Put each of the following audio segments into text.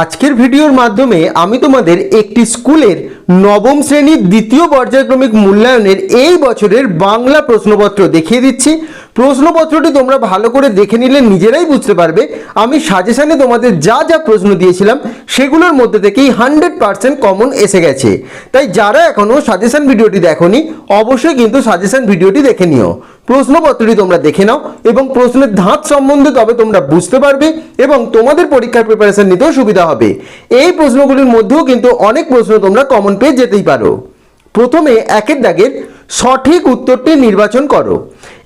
আজকের ভিডিওর মাধ্যমে আমি তোমাদের একটি স্কুলের নবম শ্রেণির দ্বিতীয় পর্যায়ক্রমিক মূল্যায়নের এই বছরের বাংলা প্রশ্নপত্র দেখিয়ে দিচ্ছি। প্রশ্নপত্রটি তোমরা ভালো করে দেখে নিলে নিজেরাই বুঝতে পারবে। আমি সাজেশনে তোমাদের যা যা প্রশ্ন দিয়েছিলাম, সেগুলোর মধ্যে থেকেই হান্ড্রেড পার্সেন্ট কমন এসে গেছে। তাই যারা এখনও সাজেশন ভিডিওটি দেখোনি, অবশ্যই কিন্তু সাজেশন ভিডিওটি দেখে নিও। প্রশ্নপত্রটি তোমরা দেখে নাও এবং প্রশ্নের ধাঁচ সম্বন্ধে তবে তোমরা বুঝতে পারবে এবং তোমাদের পরীক্ষার প্রিপারেশন নিতেও সুবিধা হবে। এই প্রশ্নগুলির মধ্যেও কিন্তু অনেক প্রশ্ন তোমরা কমন পেয়ে যেতেই পারো। প্রথমে একের দাগের সঠিক উত্তরটি নির্বাচন করো।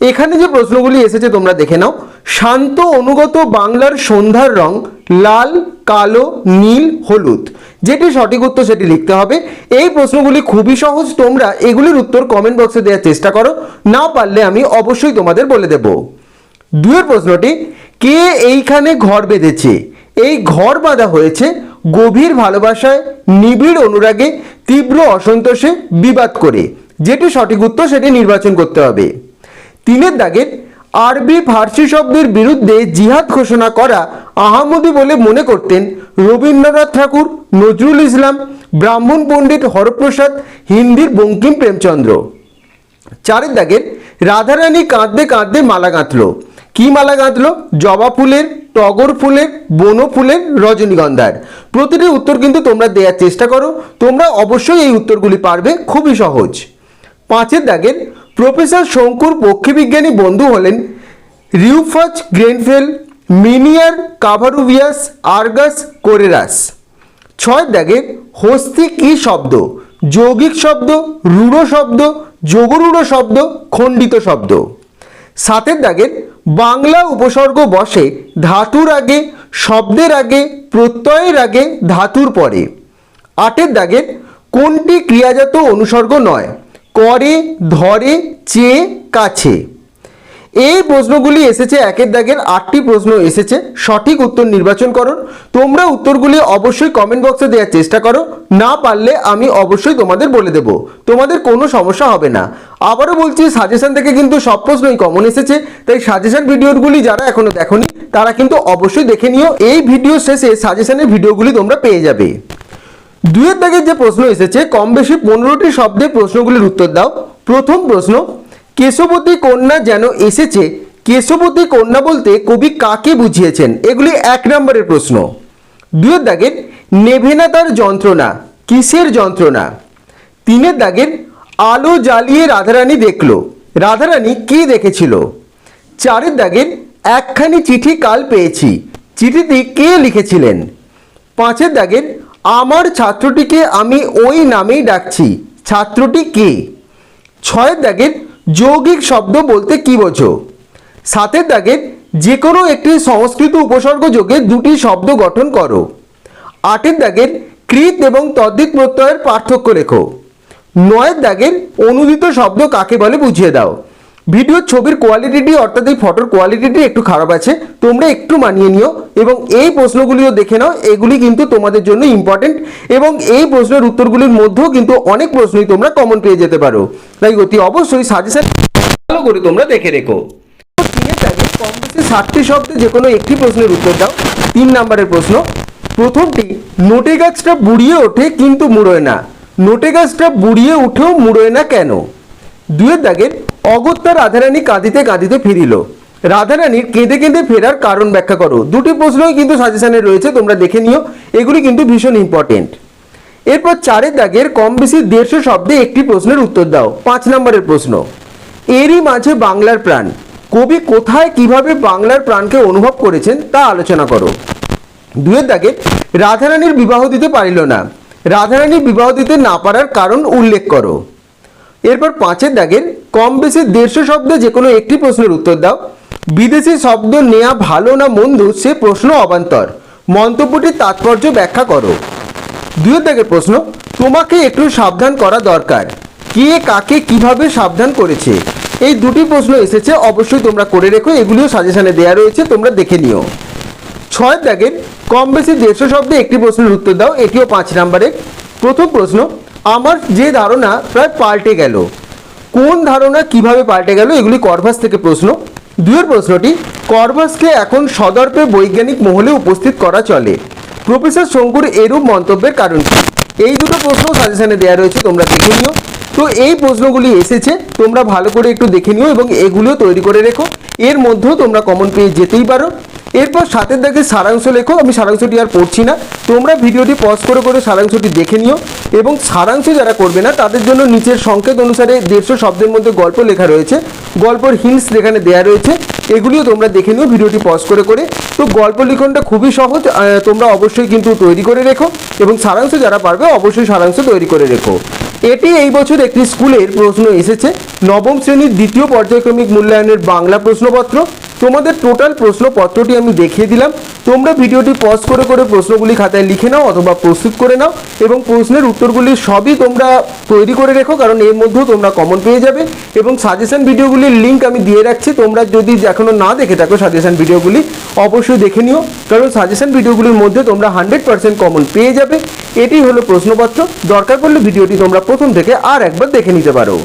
এখানে যে প্রশ্নগুলি এসেছে তোমরা দেখে নাও। শান্ত অনুগত বাংলার সন্ধ্যার রং লাল, কালো, নীল, হলুদ। যেটি সঠিক উত্তর সেটি লিখতে হবে। এই প্রশ্নগুলি খুবই সহজ। তোমরা এগুলির উত্তর কমেন্ট বক্সে দেওয়ার চেষ্টা করো। না পারলে আমি অবশ্যই তোমাদের বলে দেব। দুয়ের প্রশ্নটি, কে এইখানে ঘর বেঁধেছে? এই ঘর বাঁধা হয়েছে গভীর ভালোবাসায়, নিবিড় অনুরাগে, তীব্র অসন্তোষে বিবাদ করে। যেটি সঠিক উত্তর সেটি নির্বাচন করতে হবে। তিনের দাগের আরবি, ফার্সি শব্দের বিরুদ্ধে জিহাদ ঘোষণা করা আহমদি বলে মনে করতেন রবীন্দ্রনাথ ঠাকুর, নজরুল ইসলাম, ব্রাহ্মণ পণ্ডিত হরপ্রসাদ, হিন্দির বঙ্কিম প্রেমচন্দ্র। চারের দাগের রাধারানী কাঁদতে কাঁদতে মালা গাঁথল। কি মালা গাঁথল? জবা ফুলের, টগর ফুলের, বনো ফুলের, রজনীগন্ধার। প্রতিটি উত্তর কিন্তু তোমরা দেওয়ার চেষ্টা করো। তোমরা অবশ্যই এই উত্তরগুলি পারবে, খুবই সহজ। পাঁচের দাগের প্রফেসর শঙ্কুর পক্ষীবিজ্ঞানী বন্ধু হলেন রিউফাচ গ্রেনফেল, মিনিয়ার কাভারুভিয়াস, আর্গাস কোরেরাস। ছয় দাগের হস্তি কি শব্দ? যৌগিক শব্দ, রূঢ় শব্দ, যোগরূঢ় শব্দ, খণ্ডিত শব্দ। সাতের দাগের বাংলা উপসর্গ বসে, ধাতুর আগে, শব্দের আগে, প্রত্যয়ের আগে, ধাতুর পরে। আটের দাগের কোনটি ক্রিয়াজাত অনুসর্গ নয়? করে, ধরে, চেয়ে, কাছে। এই প্রশ্নগুলি এসেছে একের দাগের আটটি প্রশ্ন এসেছে। সঠিক উত্তর নির্বাচন করো তোমরা উত্তরগুলি অবশ্যই কমেন্ট বক্সে দেওয়ার চেষ্টা করো। না পারলে আমি অবশ্যই তোমাদের বলে দেব। তোমাদের কোনো সমস্যা হবে না। আবারও বলছি সাজেশন থেকে কিন্তু সব প্রশ্নই কমন এসেছে। তাই সাজেশন ভিডিওগুলি যারা এখনও দেখোনি, তারা কিন্তু অবশ্যই দেখে নিও। এই ভিডিও শেষে সাজেশনের ভিডিওগুলি তোমরা পেয়ে যাবে। দুয়ের দাগের যে প্রশ্ন এসেছে, কম বেশি পনেরোটি শব্দে প্রশ্নগুলির উত্তর দাও। প্রথম প্রশ্ন, কেশবতী কন্যা যেন এসেছে, কেশবতী কন্যা বলতে কবি কাকে বুঝিয়েছেন? এগুলি এক নম্বরের প্রশ্ন। দুয়ের দাগের নেভে না তার যন্ত্রণা, কিসের যন্ত্রণা? তিনের দাগের আলো জ্বালিয়ে রাধারানী দেখল, রাধারানী কি দেখেছিল? চারের দাগের একখানি চিঠি কাল পেয়েছি চিঠিটি কে লিখেছিলেন? পাঁচের দাগের আমার ছাত্রটিকে আমি ওই নামেই ডাকছি। ছাত্রটি কে? ছয়ের দাগের যৌগিক শব্দ বলতে কি বোঝো? সাতের দাগের যে কোনো একটি সংস্কৃত উপসর্গ যোগে দুটি শব্দ গঠন করো। আটের দাগের কৃত এবং তদ্দিত প্রত্যয়ের পার্থক্য লেখো। নয়ের দাগের অনুদিত শব্দ কাকে বলে বুঝিয়ে দাও। ভিডিওর ছবির কোয়ালিটিটি অর্থাৎ এই ফটোর কোয়ালিটিটি একটু খারাপ আছে, তোমরা একটু মানিয়ে নিও এবং এই প্রশ্নগুলিও দেখে নাও, এগুলি কিন্তু তোমাদের জন্য ইম্পর্টেন্ট এবং এই প্রশ্নের উত্তরগুলির মধ্যেও কিন্তু অনেক প্রশ্নই তোমরা কমন পেয়ে যেতে পারো। তাই অতি অবশ্যই সাজেশন ভালো করে তোমরা দেখে রেখো। ষাটটি শব্দে যে কোনো একটি প্রশ্নের উত্তর দাও, তিন নম্বরের প্রশ্ন, প্রথমটি, নোটে গাছটা বুড়িয়ে ওঠে কিন্তু মুড়োয় না। নোটে গাছটা বুড়িয়ে উঠেও মুড়োয় না কেন? দুয়ের দাগের অগত্যা রাধারানী কাঁদিতে কাঁদিতে ফিরিল। রাধারানীর কেঁদে কেঁদে ফেরার কারণ ব্যাখ্যা করো। দুটি প্রশ্নই কিন্তু সাজেশনে রয়েছে, তোমরা দেখে নিও। এগুলি কিন্তু ভীষণ ইম্পর্টেন্ট এরপর চারের দাগের কম বেশি দেড়শো শব্দে একটি প্রশ্নের উত্তর দাও। পাঁচ নম্বরের প্রশ্ন। এরই মাঝে বাংলার প্রাণ। কবি কোথায় কীভাবে বাংলার প্রাণকে অনুভব করেছেন তা আলোচনা করো। দুয়ের দাগে, রাধারানীর বিবাহ দিতে পারিল না। রাধারানী বিবাহ দিতে না পারার কারণ উল্লেখ করো। এরপর পাঁচের দাগের কম বেশি দেড়শো শব্দে যে কোনো একটি প্রশ্নের উত্তর দাও। বিদেশি শব্দ নেওয়া ভালো না মন্দ, সে প্রশ্ন অবান্তর। মন্তব্যটির তাৎপর্য ব্যাখ্যা করো। দুয়ের দাগের প্রশ্ন, তোমাকে একটু সাবধান করা দরকার। কে কাকে কীভাবে সাবধান করেছে? এই দুটি প্রশ্ন এসেছে, অবশ্যই তোমরা করে রেখো, এগুলিও সাজেশনে দেওয়া রয়েছে, তোমরা দেখে নিও। ছয় দাগের কম বেশি দেড়শো শব্দে একটি প্রশ্নের উত্তর দাও, এটিও পাঁচ নম্বরের। প্রথম প্রশ্ন, আমার যে ধারণা প্রায় পাল্টে গেল। কোন ধারণা কীভাবে পাল্টে গেল, এগুলি করভাস থেকে প্রশ্ন। দুয়ের প্রশ্নটি, করভাসকে এখন সদর্পে বৈজ্ঞানিক মহলে উপস্থিত করা চলে। প্রফেসর শঙ্কুর এরূপ মন্তব্যের কারণ কি? এই দুটো প্রশ্ন সাজেশনে দেওয়া রয়েছে, তোমরা দেখে নিও। তো এই প্রশ্নগুলি এসেছে, তোমরা ভালো করে একটু দেখে নিও এবং এগুলো তৈরি করে রেখো। এর মধ্যেও তোমরা কমন পেয়ে যেতেই পারো। এরপর সাতের দাগে সারাংশ লেখো, আমি সারাংশটি আর পড়ছি না। তোমরা ভিডিওটি পজ করে করে সারাংশটি দেখে নিও এবং সারাংশ যারা করবে না, তাদের জন্য নিচের সংকেত অনুসারে দেড়শো শব্দের মধ্যে গল্প লেখা রয়েছে। গল্পর হিন্টস এখানে দেওয়া রয়েছে, এগুলিও তোমরা দেখে নিও, ভিডিওটি পজ করে করে। তো গল্প লিখনটা খুবই সহজ তোমরা অবশ্যই কিন্তু তৈরি করে রেখো এবং সারাংশ যারা পারবে অবশ্যই সারাংশ তৈরি করে রেখো। এটি এই বছর একটি স্কুলের প্রশ্ন এসেছে, নবম শ্রেণির দ্বিতীয় পর্যায়ক্রমিক মূল্যায়নের বাংলা প্রশ্নপত্র। তোমাদের টোটাল প্রশ্নপত্রটি আমি দেখিয়ে দিলাম। তোমরা ভিডিওটি পজ করে করে প্রশ্নগুলি খাতায় লিখে নাও অথবা প্রস্তুত করে নাও এবং প্রশ্নের উত্তরগুলি সবই তোমরা তৈরি করে রেখো, কারণ এর মধ্যেও তোমরা কমন পেয়ে যাবে। এবং সাজেশন ভিডিওগুলির লিঙ্ক আমি দিয়ে রাখছি। তোমরা যদি এখনও না দেখে থাকো সাজেশন ভিডিওগুলি অবশ্যই দেখে নিও। কারণ সাজেশন ভিডিওগুলির মধ্যে তোমরা হান্ড্রেড পার্সেন্ট কমন পেয়ে যাবে। এটি হলো প্রশ্নপত্র। দরকার পড়লে ভিডিওটি তোমরা প্রথম থেকে আর একবার দেখে নিতে পারো।